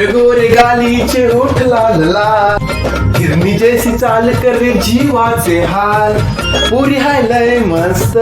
गोरे गोरे गालीचे ओठ लागला गिरणी जैसी चाल करे जीवाचे हाल. पुरी हाय लय मस्त.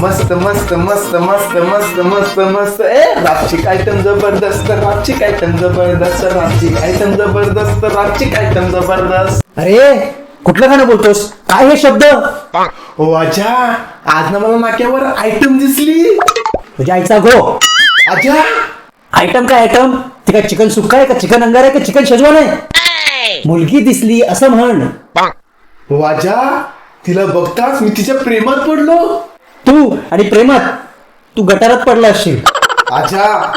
मस्त मस्त मस्त मस्त मस्त मस्त मस्त. ए रापची आयटम जबरदस्त रापची आयटम जबरदस्त रापची आयटम जबरदस्त रापची आयटम जबरदस्त. अरे कुठलं गाणं बोलतोस? काय हे शब्द? ओ आजा आज ना मला नाक्यावर आयटम दिसली. तुझ्या आईचा गो. आजा आयटम काय आयटम काय चिकन सुक्का आहे का? चिकन अंगार आहे का? चिकन शेजवान आहे? मुलगी दिसली असं म्हण. आजा तिला बघताच मी तिच्या प्रेमात पडलो. तू आणि प्रेमात तू गटारात पडला असशील. आजा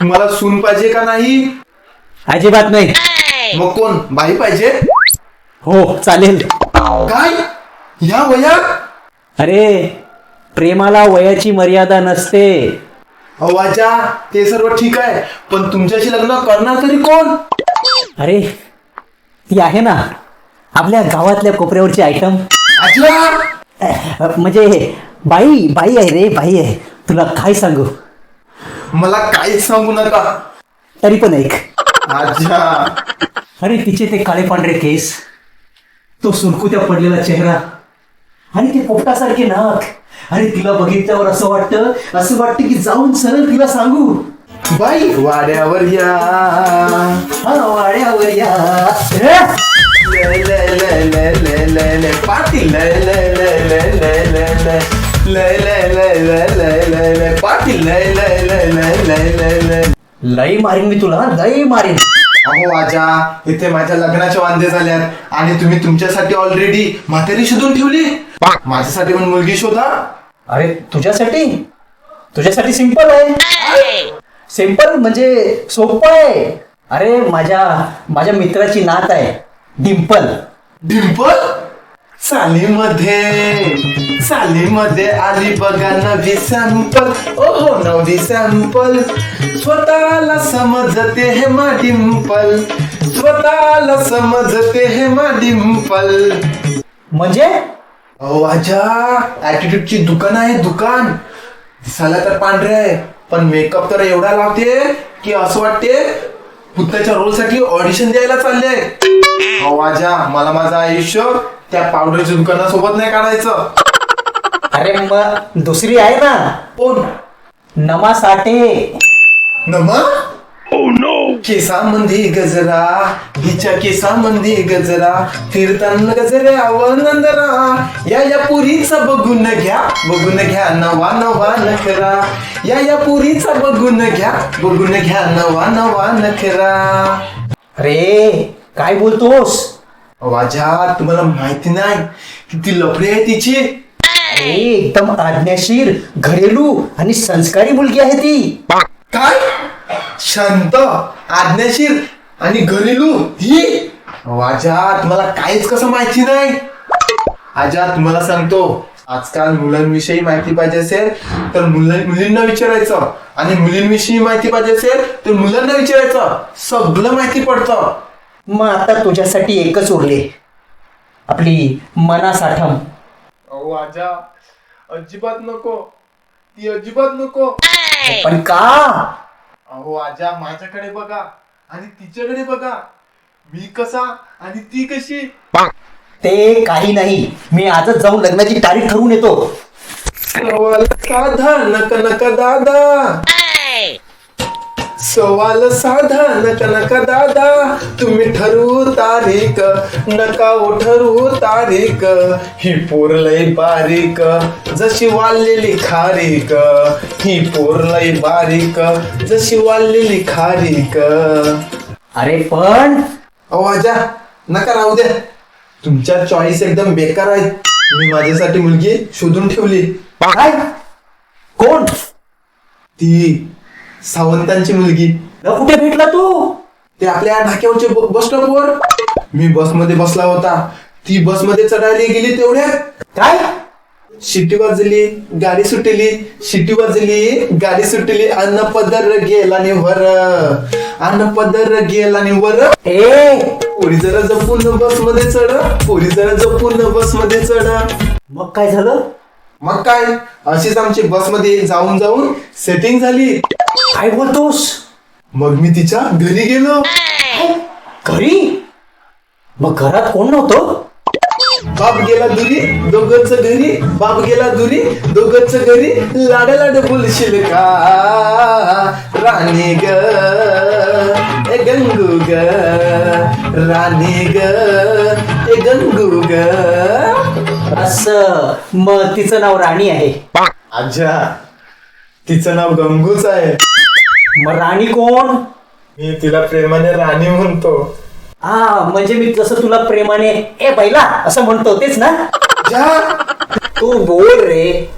तुम्हाला सून पाहिजे का नाही? अजिबात नाही. मग कोण? बाई पाहिजे? हो चालेल. काय? या वयात? अरे प्रेमाला वयाची मर्यादा नसते. अहो आजा ते सर्व ठीक आहे पण तुमच्याशी लग्न करणार तरी कोण? अरे ती आहे ना आपल्या गावातल्या कोपऱ्यावरची आयटम म्हणजे बाई बाई आहे रे बाई आहे. तुला काय सांगू? मला काहीच सांगू नका. तरी पण ऐक. आजा अरे तिचे ते काळे पांढरे केस तो सुरकुत्या पडलेला चेहरा आणि ते पोपटासारखे नाक. अरे तिला बघितल्यावर असं वाटतं असं वाटतं की जाऊन सरळ तिला सांगू बाई वाड्यावर या हा वाड्यावर या ए? लय, लय, लय, लय, लय, लय, लय. पाटील लय, लय, लय, लय, लय, लय, लय. लय, लय, लय, लय, लय, लय, लय. पाटील लय, लय, लय, लय, लय, लय, लय. लई मारीन मी तुला लई मारीन अहो आजा इथे माझ्या लग्नाचे वांदे झाल्यात. आणि तुम्ही तुमच्यासाठी ऑलरेडी म्हातारी शोधून ठेवली? माझ्यासाठी पण मुलगी शोधा. अरे तुझ्यासाठी? तुझ्यासाठी सिंपल आहे. सिंपल म्हणजे सोपं आहे. अरे माझ्या माझ्या मित्राची नात आहे. डिम्पल. डिंपल सालीमध्ये सालीमध्ये आली बघा नवी सॅम्पल. ओहो नवी सॅम्पल. स्वतःला समजते हे मा डिंपल. स्वतःला समजते हे मा डिंपल. म्हणजे? अहो आजा ऍटिट्यूडची दुकान आहे दुकान. दिसायला तर पांढरे आहे पण मेकअप तर एवढा लावते की असं वाटते पुत्याच्या रोलसाठी ऑडिशन द्यायला चालले. अहो आजा मला माझं आयुष्य त्या पावडरच्या दुकानासोबत नाही काढायचं. अरे मग दुसरी आहे ना? कोण? नमा साठे. नमा? केसामंदी गजरा हिच्या केसामंदी गजरा फिरताना गजरे नंदरा. या या पुरीचा बघून घ्या बघून घ्या नवा नवा नखरा. या या पुरीचा बघून घ्या बघून घ्या नवा नवा नखरा. अरे काय बोलतोस? वाजा तुम्हाला माहिती नाही किती लफडी आहे तिची. अरे एकदम आज्ञाशीर घरेलू आणि संस्कारी मुलगी आहे ती. काय? शांत आज्ञाशीर आणि घरेलू ही वाजा तुम्हाला काहीच कसं माहिती नाही. आजा तुम्हाला सांगतो आजकाल मुलांविषयी माहिती पाहिजे असेल तर मुलं मुलींना विचारायचं. आणि मुलींविषयी माहिती पाहिजे असेल तर मुलांना विचारायचं. सगळं माहिती पडतं. मग आता तुझ्यासाठी एकच उरले. आपली मना साठम अहो आजा अजिबात नको. ती अजिबात नको. पण का? अहो आजा माझ्याकडे बघा. आणि तिच्याकडे बघा. मी कसा आणि ती कशी? ते काही नाही. मी आजच जाऊन लग्नाची तारीख ठरवून येतो. नका नका दादा. सवाल साधा नका नका दादा. तुम्ही ठरवू तारीख नका ठरवू तारीख. ही पोर लय बारीक जशी वाळलेली खारीक. ही पोर लय बारीक जशी वाळलेली खारीक. अरे पण! अहो आजा नका राहू द्या. तुमच्या चॉईस एकदम बेकार आहेत. मी माझ्यासाठी मुलगी शोधून ठेवली. काय? कोण? ती. सावंतांची मुलगी. न कुठे भेटला तू? ते आपल्या ढाक्यावरचे बस स्टॉपवर. मी बसमध्ये बसला होता. ती बसमध्ये चढायला गेली तेवढ्यात काय? शिट्टी वाजली गाडी सुटली. शिट्टी वाजली गाडी सुटली. अन्न पदर गेला नि वर. अन्न पदर गेला नि वर. ए! पोरी जरा जपून बसमध्ये चढ. पोरी जरा जपून बसमध्ये चढ. मग काय झालं? मग काय? अशीच आमची बसमध्ये जाऊन जाऊन सेटिंग झाली. काय बोलतोस? मग मी तिच्या घरी गेलो. घरी? मग घरात कोण नव्हतं? बाप गेला दुरी दोघच घरी बाप गेला दुरी दोघच घरी लाड लाड बोलशील का? राणी ग ए गंगू ग राणी ग ए गंगू ग. असं मग तिचं नाव राणी आहे. आज्या तिचं नाव गंगूच आहे. मग राणी कोण? मी तिला प्रेमाने राणी म्हणतो. हा म्हणजे मी जसं तुला प्रेमाने ए बैला असं म्हणतो तेच ना? जा. तू बोल रे.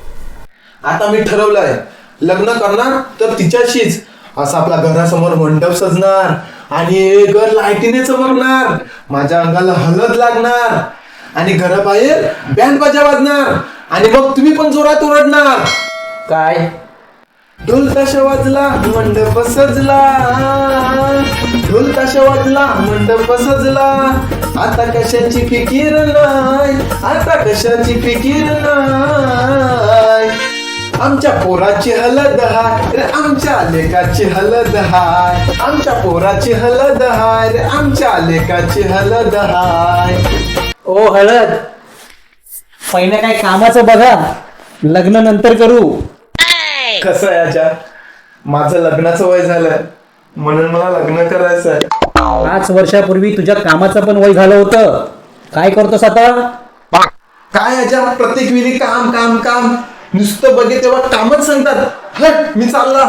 आता मी ठरवलंय लग्न करणार तर तिच्याशीच. असं आपल्या घरासमोर मंडप सजणार आणि घर लाईटीने चमकणार. माझ्या अंगाला हलत लागणार आणि घराबाहेर बँड बाजा वाजणार. आणि मग तुम्ही पण जोरात ओरडणार. काय? ढोल ताशा वाजला मंडप सजला. ढोल ताशा वाजला मंडप सजला. आता कशाची फिकीर नाही? आता कशाची फिकीर नाही? आमच्या पोराची हलद हाय रे आमच्या लेकाची हलद हाय. आमच्या पोराची हलद हाय रे आमच्या लेकाची हलद हाय. ओ हळद पहिलं काय कामाचं बघा. लग्न नंतर करू. कसं आहे याच्या माझं लग्नाचं वय झालंय. म्हणून मला लग्न करायचं आहे पाच वर्षापूर्वी तुझ्या कामाचं पण वय झालं होतं. काय करतोस आता? काय याच्या प्रत्येक वेळी काम काम काम. नुसतं बघे तेव्हा कामच सांगतात. हट मी चालला.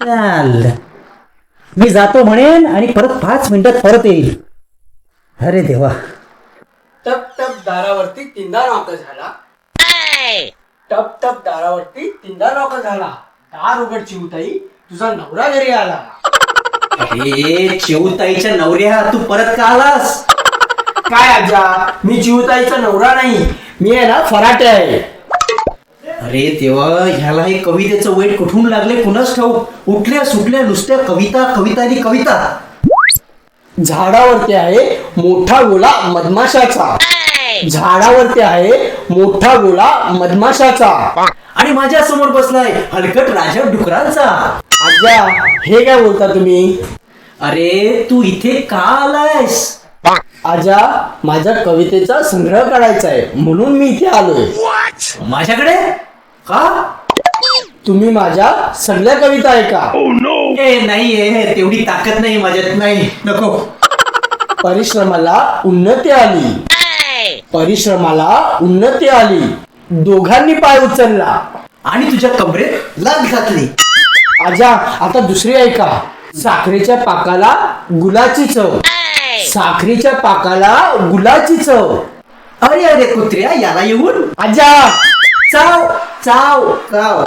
चाल. मी जातो म्हणेन आणि परत पाच मिनिटात परत येईल. अरे देवा. टप टप दारावरती तीनदा नॉक झाला. टप टप दारावरती तीनदा नॉक झाला. दार उघड चिवताई तुझा नवरा घरी आला. अरे चिवताईच्या नवऱ्या तू परत का आलास? काय आजा मी चिवताईचा नवरा नाही मी आहे ना फराटे आहे. अरे देवा ह्याला हे कवितेचं वेट कुठून लागले? कुणाच ठाऊक? उठल्या सुटल्या नुसत्या कविता कविता आणि कविता. झाडावरती आहे मोठा गोळा मधमाशाचा. झाडावरती आहे मोठा गोळा मधमाशाचा. आणि माझ्यासमोर बसलाय हलकट राजा डुकरांचा. आजा हे काय बोलता तुम्ही? अरे तू इथे का आलायस? आजा माझ्या कवितेचा संग्रह काढायचा आहे. म्हणून मी इथे आलोय. माझ्याकडे? का? तुम्ही माझ्या सगळ्या कविता ऐका. ए नाही ए, तेवढी ताकद नाही माझ्यात नाही. नको. परिश्रमाला उन्नती आली. परिश्रमाला उन्नती आली. दोघांनी पाय उचलला. आणि तुझ्या कमरेत लाग घातली. आजा आता दुसरी ऐका. साखरेच्या पाकाला गुलाची चव. साखरेच्या पाकाला गुलाची चव. अरे अरे कुत्र्या याला येऊन. आजा! चाव चाव चाव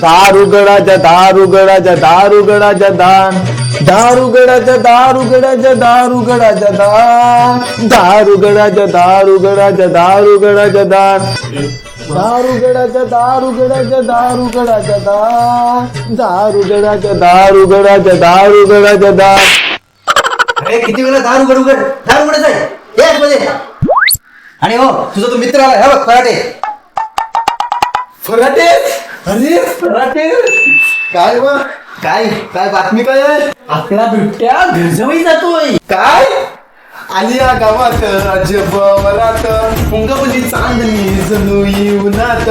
दारुगडाच्या दारुगडाच्या दारुगडाच्या दान दारुगडाच्या दारुगडाच्या दारुगडाच्या दान दारुगडाच्या दारुगडाच्या दारुगडाच्या दान दारुगडाच्या दारुगडाच्या दारुगडाच्या दान दारुगडाच्या दारुगडाच्या दारुगडाच्या दान अरे किती वेळा दार उघडच आहे ये आतमध्ये. आणि हो तुझा तो मित्र आला हे बघ फराटे फराटे अरे? फराटे काय वा? काय? काय बातमी काय आपला बिबट्या घरजवळी जातोय. काय? आली या गावात अजब वरात पुंगवली चांदणी जणू येऊनात.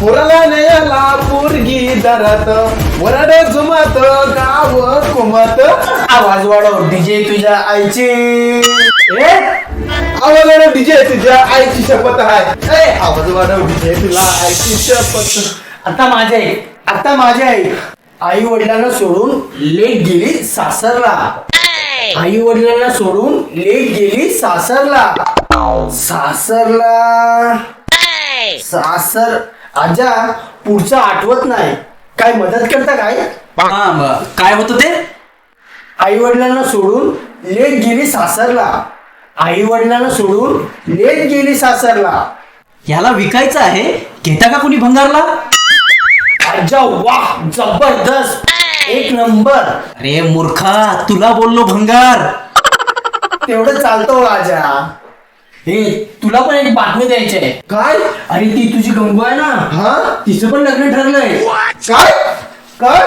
पोराला नयाला पोरगी दारात. वराडे जुमात गाव कुमात. आवाज वाढव डीजे तुझ्या आईची. ए? आवाज डीजे तुझ्या आईची शपथ आहे. ए आवाज वाढव डीजे तुला आईची शपथ. आता माझे आहे आता माझे आहे आई वडिलांना सोडून लेक गेली सासरला. आई वडिलांना सोडून लेक गेली सासरला. सासरला. सासर आजा पुढचं आठवत नाही. काय मदत करता काय? हा काय होतं ते? आई वडिलांना सोडून लेक गेली सासरला. आई वडिलांना सोडून लेक गेली सासरला. ह्याला विकायचं आहे? घेता का कोणी भंगारला? आजा वाह जबरदस्त. एक नंबर. अरे मूर्खा तुला बोललो भंगार. तेवढं चालतो राजा. हे तुला पण एक बातमी द्यायची आहे. काय? अरे ती तुझी गंगू आहे ना? हा? तिचं पण लग्न ठरलंय. काय? काय?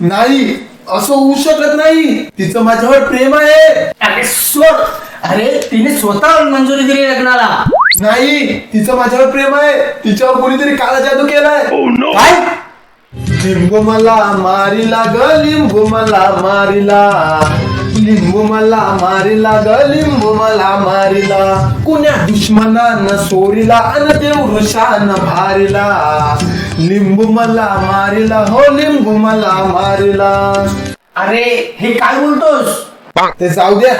नाही असं होऊ शकत नाही. तिचं माझ्यावर प्रेम आहे. अरे सोड अरे तिने स्वतः मंजुरी दिली लग्नाला. नाही तिचं माझ्यावर प्रेम आहे. तिच्यावर कोणीतरी काळा जादू केलाय. काय? लिंबू मला मारिला ग लिंबू मला मारिला. लिंबू मला मारिला ग लिंबू मला मारिला. कुण्या दुश्मनानं सोरिला अन देव वृषान भारिला. लिंबू मला मारिला हो लिंबू मला मारिला. अरे हे काय बोलतोस? ते जाऊ द्या.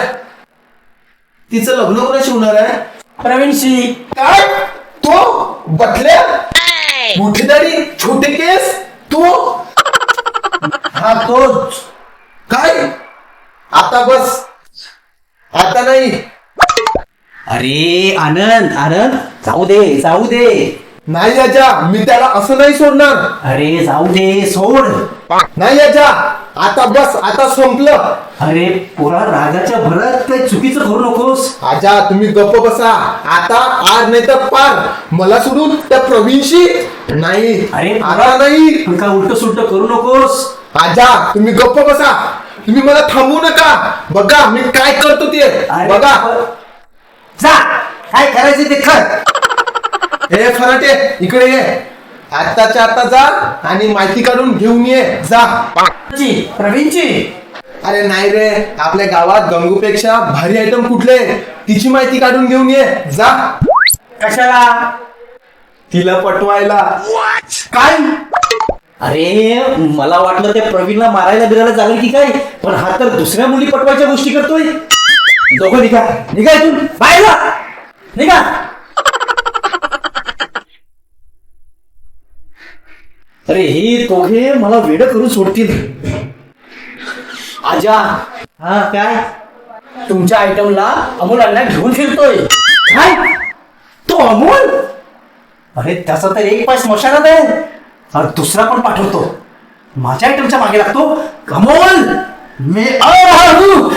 तिचं लग्न कोणाशी होणार आहे? प्रवीणशी. काय? तो? बटल्या मोठी दाढी छोटे केस? तो? हा तोच. काय? आता बस. आता नाही. अरे आनंद आनंद. जाऊ दे जाऊ दे. नाही याच्या मी त्याला असं नाही सोडणार. अरे जाऊ दे सोड. नाही याच्या. आता बस आता संपलं. अरे पोरा रागाच्या भरात काही चुकीचं करू नकोस. आजा तुम्ही गप्प बसा. आता आर नाही तर पार. मला सोडून त्या प्रवीणशी नाही. अरे आता नाही. पण काय उलट सुलट करू नकोस. आजा तुम्ही गप्प बसा. तुम्ही मला थांबवू नका. बघा मी काय करतो ते. अरे बघा. जा. काय करायचं ते कर. हे फराटे इकडे ये. आत्ताच्या आता जा आणि माहिती काढून घेऊन ये. जा. ची, प्रवीणची. अरे नाही रे आपल्या गावात गंगूपेक्षा भारी आयटम कुठले? तिची माहिती काढून घेऊन ये. जा. कशाला? तिला पटवायला. काय? अरे मला वाटलं त्या प्रवीणला मारायला बिरायला झालं की काय? पण हा तर दुसऱ्या मुली पटवायच्या गोष्टी करतोय. दोघं निघा. निघा इथून. बाहेर जा. निघा. अरे हे दोघे मला वेड करून सोडतील. आजा. हा काय? तुमच्या आयटमला अमोल अण्णा घेऊन फिरतोय. काय? तो अमोल? अरे त्याचा तर एक पाय स्मशानात आहे. आणि दुसरा पण पाठवतो. माझ्या आयटमच्या मागे लागतो अमोल. मी हूं.